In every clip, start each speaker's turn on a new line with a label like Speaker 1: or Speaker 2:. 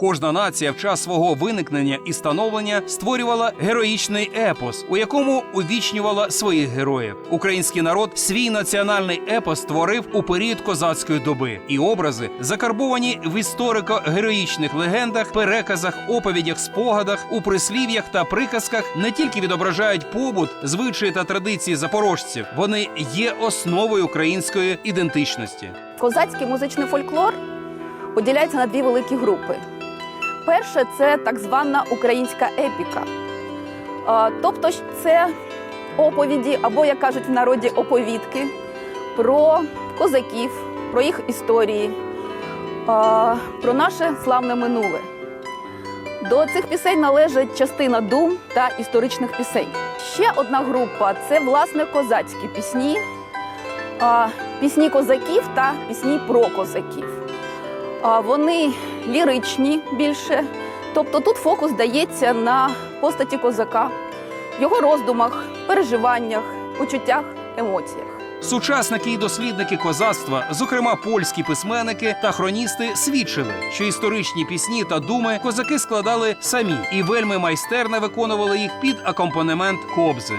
Speaker 1: Кожна нація в час свого виникнення і становлення створювала героїчний епос, у якому увічнювала своїх героїв. Український народ свій національний епос створив у період козацької доби, і образи закарбовані в історико-героїчних легендах, переказах, оповідях, спогадах, у прислів'ях та приказках не тільки відображають побут, звичаї та традиції запорожців, вони є основою української ідентичності.
Speaker 2: Козацький музичний фольклор поділяється на дві великі групи. Перше це так звана українська епіка. Тобто це оповіді, або, як кажуть в народі, оповідки про козаків, про їх історії, про наше славне минуле. До цих пісень належить частина дум та історичних пісень. Ще одна група це власне козацькі пісні, пісні козаків та пісні про козаків. Вони ліричні більше. Тобто тут фокус дається на постаті козака, його роздумах, переживаннях, почуттях, емоціях.
Speaker 1: Сучасники і дослідники козацтва, зокрема польські письменники та хроністи, свідчили, що історичні пісні та думи козаки складали самі і вельми майстерно виконували їх під акомпанемент кобзи.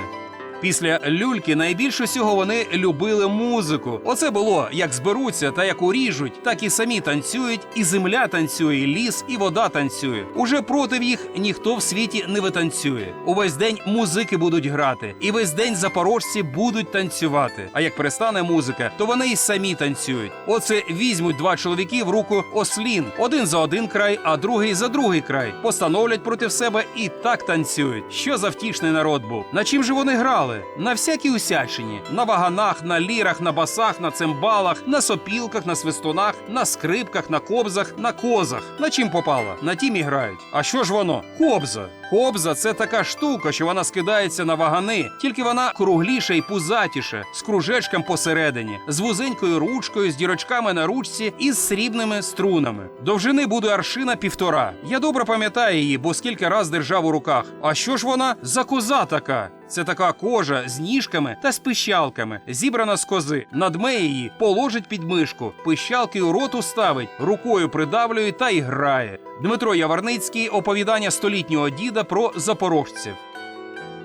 Speaker 1: Після люльки найбільше всього вони любили музику. Оце було як зберуться та як уріжуть, так і самі танцюють, і земля танцює, і ліс, і вода танцює. Уже проти їх ніхто в світі не витанцює. Увесь день музики будуть грати, і весь день запорожці будуть танцювати. А як перестане музика, то вони й самі танцюють. Оце візьмуть два чоловіки в руку ослін, один за один край, а другий за другий край. Постановлять проти себе і так танцюють. Що за втішний народ був? На чим же вони грали? На всякій усячині, на ваганах, на лірах, на басах, на цимбалах, на сопілках, на свистунах, на скрипках, на кобзах, на козах. На чим попало? На тім і грають. А що ж воно? Кобза. Кобза це така штука, що вона скидається на вагани, тільки вона кругліша і пузатіша, з кружечком посередині, з вузенькою ручкою, з дірочками на ручці і з срібними струнами. Довжини буде аршина півтора. Я добре пам'ятаю її, бо скільки раз держав у руках. А що ж вона за коза така? Це така кожа з ніжками та з пищалками, зібрана з кози. Надме її, положить під мишку, пищалки у рот уставить, рукою придавлює та й грає. Дмитро Яварницький оповідання столітнього діда про запорожців.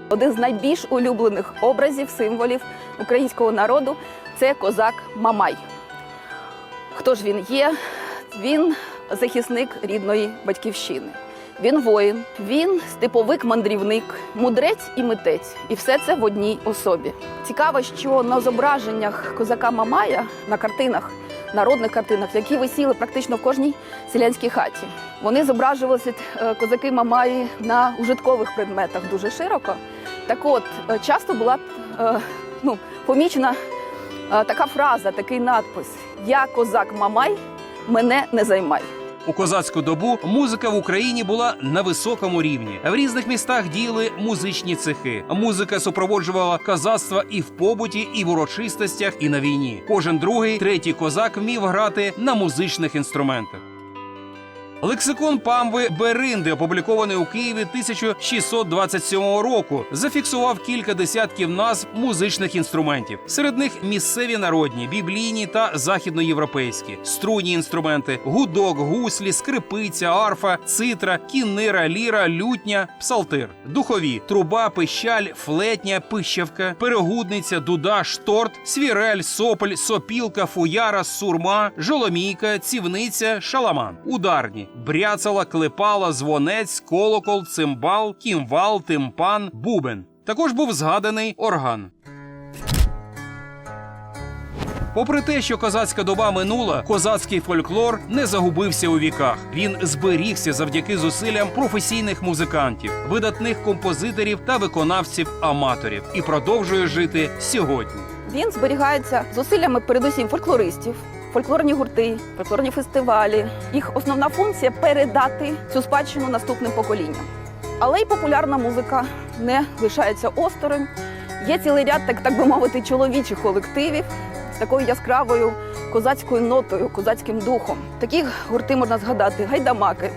Speaker 2: Один з найбільш улюблених образів, символів українського народу це козак Мамай. Хто ж він є? Він захисник рідної батьківщини. Він воїн, він степовик мандрівник, мудрець і митець. І все це в одній особі. Цікаво, що на зображеннях козака Мамая на картинах, народних картинах, які висіли практично в кожній селянській хаті, вони зображувалися е, козаки Мамаї на ужиткових предметах дуже широко. Так от, е, часто була е, ну, помічена така фраза, такий надпис: Я козак Мамай, мене не займай.
Speaker 1: У козацьку добу музика в Україні була на високому рівні. В різних містах діяли музичні цехи. Музика супроводжувала козацтва і в побуті, і в урочистостях, і на війні. Кожен другий, третій козак вмів грати на музичних інструментах. Лексикон памви Беринди, опублікований у Києві 1627 року, зафіксував кілька десятків назв музичних інструментів. Серед них місцеві народні, біблійні та західноєвропейські, струнні інструменти, гудок, гуслі, скрипиця, арфа, цитра, кіннира, ліра, лютня, псалтир, духові, труба, пищаль, флетня, пищавка, перегудниця, дуда, шторт, свірель, сополь, сопілка, фуяра, сурма, жоломійка, цівниця, шаламан, ударні, бряцала, клепала, дзвонець, колокол, цимбал, кімвал, тимпан, бубен. Також був згаданий орган. Попри те, що козацька доба минула, козацький фольклор не загубився у віках. Він зберігся завдяки зусиллям професійних музикантів, видатних композиторів та виконавців-аматорів і продовжує жити сьогодні.
Speaker 2: Він зберігається зусиллями передусім фольклористів, фольклорні гурти, фольклорні фестивалі. Їх основна функція передати цю спадщину наступним поколінням. Але й популярна музика не лишається осторонь. Є цілий ряд, так, так би мовити, чоловічих колективів з такою яскравою козацькою нотою, козацьким духом. Такі гурти можна згадати гайдамаки,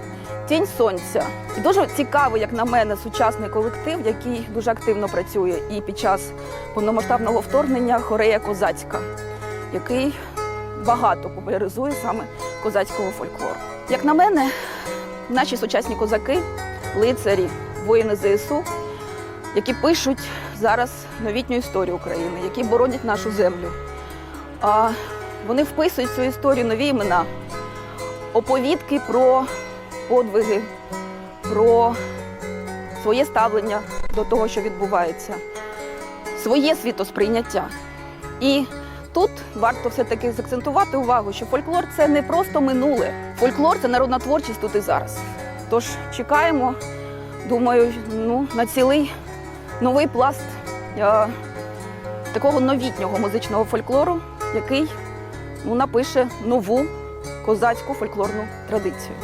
Speaker 2: Тінь сонця. І дуже цікавий, як на мене, сучасний колектив, який дуже активно працює і під час повномасштабного вторгнення Хорея Козацька, який багато популяризує саме козацького фольклору. Як на мене, наші сучасні козаки, лицарі, воїни ЗСУ, які пишуть зараз новітню історію України, які боронять нашу землю. А вони вписують в цю історію нові імена, оповідки про подвиги, про своє ставлення до того, що відбувається, своє світосприйняття. І тут варто все-таки закцентувати увагу, що фольклор це не просто минуле. Фольклор це народна творчість тут і зараз. Тож чекаємо, думаю, ну, на цілий новий пласт е, такого новітнього музичного фольклору, який ну, напише нову козацьку фольклорну традицію.